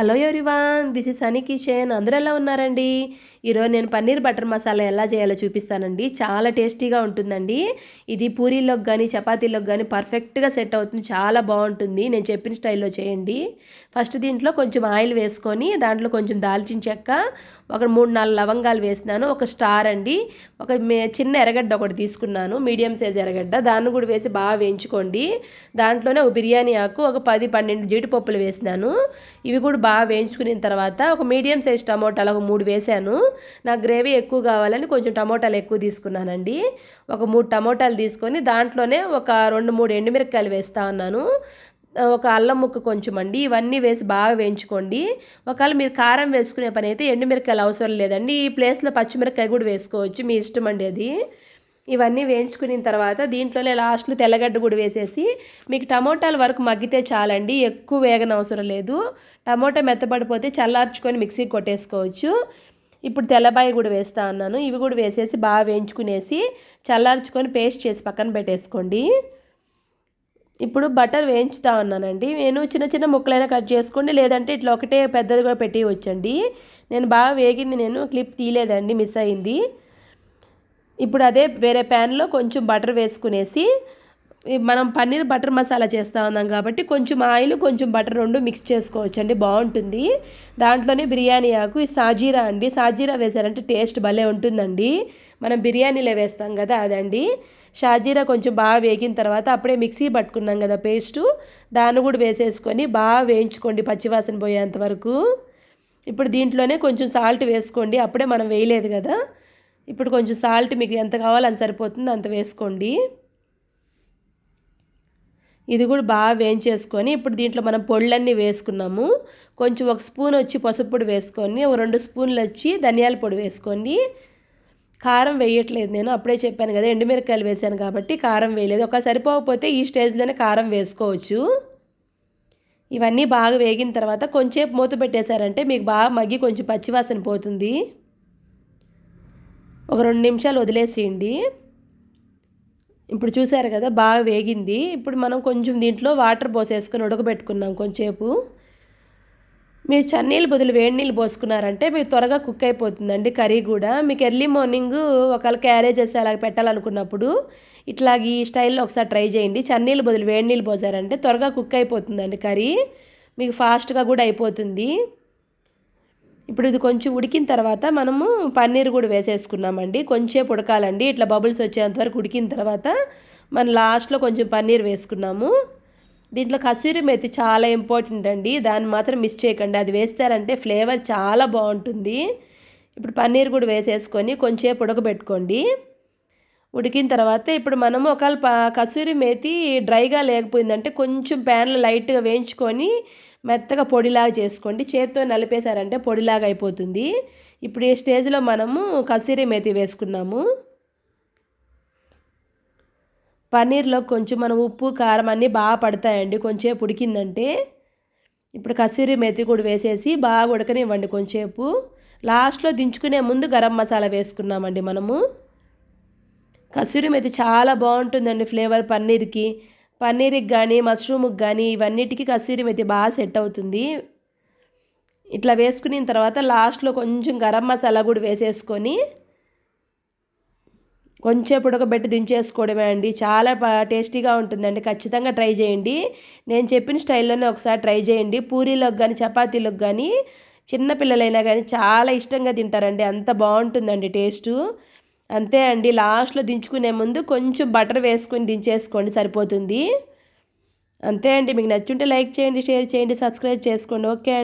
Hello everyone this is Sunny kitchen. అందరూ ఎలా ఉన్నారండి? ఈరోజు నేను పన్నీర్ బటర్ మసాలా ఎలా చేయాలో చూపిస్తానండి. చాలా టేస్టీగా ఉంటుందండి. ఇది పూరీలోకి కానీ చపాతీలోకి కానీ పర్ఫెక్ట్గా సెట్ అవుతుంది. చాలా బాగుంటుంది. నేను చెప్పిన స్టైల్లో చేయండి. ఫస్ట్ దీంట్లో కొంచెం ఆయిల్ వేసుకొని దాంట్లో కొంచెం దాల్చిన చెక్క ఒక మూడు నాలుగు లవంగాలు వేసినాను. ఒక స్టార్ అండి. ఒక చిన్న ఎర్రగడ్డ ఒకటి తీసుకున్నాను. మీడియం సైజ్ ఎర్రగడ్డ. దాన్ని కూడా వేసి బాగా వేయించుకోండి. దాంట్లోనే ఒక బిర్యానీ ఆకు ఒక పది పన్నెండు జీడిపప్పులు వేసినాను. ఇవి కూడా బాగా వేయించుకున్న తర్వాత ఒక మీడియం సైజ్ టమోటాలు ఒక మూడు వేసాను నాకు గ్రేవీ ఎక్కువ కావాలని కొంచెం టమోటాలు ఎక్కువ తీసుకున్నానండి. ఒక మూడు టమోటాలు తీసుకొని దాంట్లోనే ఒక రెండు మూడు ఎండుమిరపకాయలు వేస్తా ఉన్నాను. ఒక అల్లం ముక్క కొంచెం అండి. ఇవన్నీ వేసి బాగా వేయించుకోండి. ఒకవేళ మీరు కారం వేసుకునే పని అయితే ఎండుమిరకాయలు అవసరం లేదండి. ఈ ప్లేస్లో పచ్చిమిరకాయ కూడా వేసుకోవచ్చు. మీ ఇష్టం అండి అది. ఇవన్నీ వేయించుకున్న తర్వాత దీంట్లోనే లాస్ట్లో తెల్లగడ్డ కూడా వేసేసి మీకు టమోటాల వరకు మగ్గితే చాలండి ఎక్కువ వేగన అవసరం లేదు. టమోటా మెత్తపడిపోతే చల్లార్చుకొని మిక్సీకి కొట్టేసుకోవచ్చు. ఇప్పుడు తెల్లబాయి కూడా వేస్తా ఉన్నాను ఇవి కూడా వేసేసి బాగా వేయించుకునేసి చల్లార్చుకొని పేస్ట్ చేసి పక్కన పెట్టేసుకోండి. ఇప్పుడు బటర్ వేయించుతా ఉన్నానండి నేను చిన్న చిన్న ముక్కలైనా కట్ చేసుకోండి లేదంటే ఇట్లా ఒకటే పెద్దదిగా పెట్టి వచ్చండి నేను బాగా వేగింది నేను క్లిప్ తీయలేదండి మిస్ అయింది. ఇప్పుడు అదే వేరే ప్యాన్లో కొంచెం బటర్ వేసుకునేసి మనం పన్నీర్ బటర్ మసాలా చేస్తూ ఉన్నాం కాబట్టి కొంచెం ఆయిల్ కొంచెం బటర్ రెండు మిక్స్ చేసుకోవచ్చండి బాగుంటుంది. దాంట్లోనే బిర్యానీ ఆకు ఈ సాజీరా అండి. సాజీరా వేసారంటే టేస్ట్ భలే ఉంటుందండి. మనం బిర్యానీలో వేస్తాం కదా అదండి. షాజీరా కొంచెం బాగా వేగిన తర్వాత అప్పుడే మిక్సీ పట్టుకున్నాం కదా పేస్టు దాన్ని కూడా వేసేసుకొని బాగా వేయించుకోండి పచ్చివాసన పోయేంత వరకు. ఇప్పుడు దీంట్లోనే కొంచెం సాల్ట్ వేసుకోండి అప్పుడే మనం వేయలేదు కదా. ఇప్పుడు కొంచెం సాల్ట్ మీకు ఎంత కావాలో అంత సరిపోతుంది అంత వేసుకోండి. ఇది కూడా బాగా వేయించేసుకొని ఇప్పుడు దీంట్లో మనం పొళ్ళన్నీ వేసుకున్నాము. కొంచెం ఒక స్పూన్ వచ్చి పసుపు పొడి వేసుకొని ఒక రెండు స్పూన్లు వచ్చి ధనియాల పొడి వేసుకోండి కారం వేయట్లేదు నేను అప్పుడే చెప్పాను కదా ఎండుమిరకాయలు వేసాను కాబట్టి కారం వేయలేదు. ఒక సరిపోకపోతే ఈ స్టేజ్లోనే కారం వేసుకోవచ్చు. ఇవన్నీ బాగా వేగిన తర్వాత కొంచెం మూత పెట్టేశారంటే మీకు బాగా మగ్గి కొంచెం పచ్చివాసన పోతుంది. ఒక రెండు నిమిషాలు వదిలేసేయండి. ఇప్పుడు చూసారు కదా బాగా వేగింది. ఇప్పుడు మనం కొంచెం దీంట్లో వాటర్ పోసేసుకొని ఉడకబెట్టుకున్నాం కొంచెంసేపు. మీరు చన్నీళ్ళు బదులు వేడి నీళ్ళు పోసుకున్నారంటే మీకు త్వరగా కుక్ అయిపోతుందండి కర్రీ కూడా. మీకు ఎర్లీ మార్నింగ్ ఒకవేళ క్యారేజెస్ అలా అలాగ పెట్టాలనుకున్నప్పుడు ఇట్లాగ ఈ స్టైల్లో ఒకసారి ట్రై చేయండి. చన్నీళ్ళు బదులు వేడి నీళ్ళు పోసారంటే త్వరగా కుక్ అయిపోతుందండి కర్రీ. మీకు ఫాస్ట్గా కూడా అయిపోతుంది. ఇప్పుడు ఇది కొంచెం ఉడికిన తర్వాత మనము పన్నీర్ కూడా వేసేసుకున్నామండి. కొంచెం ఉడకాలండి. ఇట్లా బబుల్స్ వచ్చేంత వరకు ఉడికిన తర్వాత మనం లాస్ట్లో కొంచెం పన్నీర్ వేసుకున్నాము. దీంట్లో కసూరి మెతి చాలా ఇంపార్టెంట్ అండి. దాన్ని మాత్రం మిస్ చేయకండి. అది వేస్తారంటే ఫ్లేవర్ చాలా బాగుంటుంది. ఇప్పుడు పన్నీర్ కూడా వేసేసుకొని కొంచెంసేపు ఉడకబెట్టుకోండి. ఉడికిన తర్వాత ఇప్పుడు మనము ఒకవేళ కసూరి మేతి డ్రైగా లేకపోయిందంటే కొంచెం ప్యాన్లో లైట్గా వేయించుకొని మెత్తగా పొడిలాగా చేసుకోండి. చేత్తో నలిపేశారంటే పొడిలాగా అయిపోతుంది. ఇప్పుడు ఈ స్టేజ్లో మనము కసూరి మేతి వేసుకున్నాము. పన్నీర్లో కొంచెం మనం ఉప్పు కారం అన్నీ బాగా పడతాయండి. కొంచెం ఉడికిందంటే ఇప్పుడు కసూరి మెతి కూడా వేసేసి బాగా ఉడకనివ్వండి కొంచెంసేపు. లాస్ట్లో దించుకునే ముందు గరం మసాలా వేసుకున్నామండి మనము. కసూరి మెతి చాలా బాగుంటుందండి ఫ్లేవర్ పన్నీర్కి. పన్నీర్కి కానీ మష్రూమ్కి కానీ ఇవన్నిటికీ కసూరి మెతి బాగా సెట్ అవుతుంది. ఇట్లా వేసుకున్న తర్వాత లాస్ట్లో కొంచెం గరం మసాలా కూడా వేసేసుకొని కొంచెం ఉడకబెట్టి దించేసుకోవడమే అండి. చాలా టేస్టీగా ఉంటుందండి. ఖచ్చితంగా ట్రై చేయండి. నేను చెప్పిన స్టైల్లోనే ఒకసారి ట్రై చేయండి. పూరీలోకి కానీ చపాతీలోకి కానీ చిన్నపిల్లలైనా కానీ చాలా ఇష్టంగా తింటారండి. అంత బాగుంటుందండి టేస్టు. అంతే అండి. లాస్ట్లో దించుకునే ముందు కొంచెం బటర్ వేసుకొని దించేసుకోండి సరిపోతుంది. అంతే అండి. మీకు నచ్చుంటే లైక్ చేయండి షేర్ చేయండి సబ్స్క్రైబ్ చేసుకోండి. ఓకే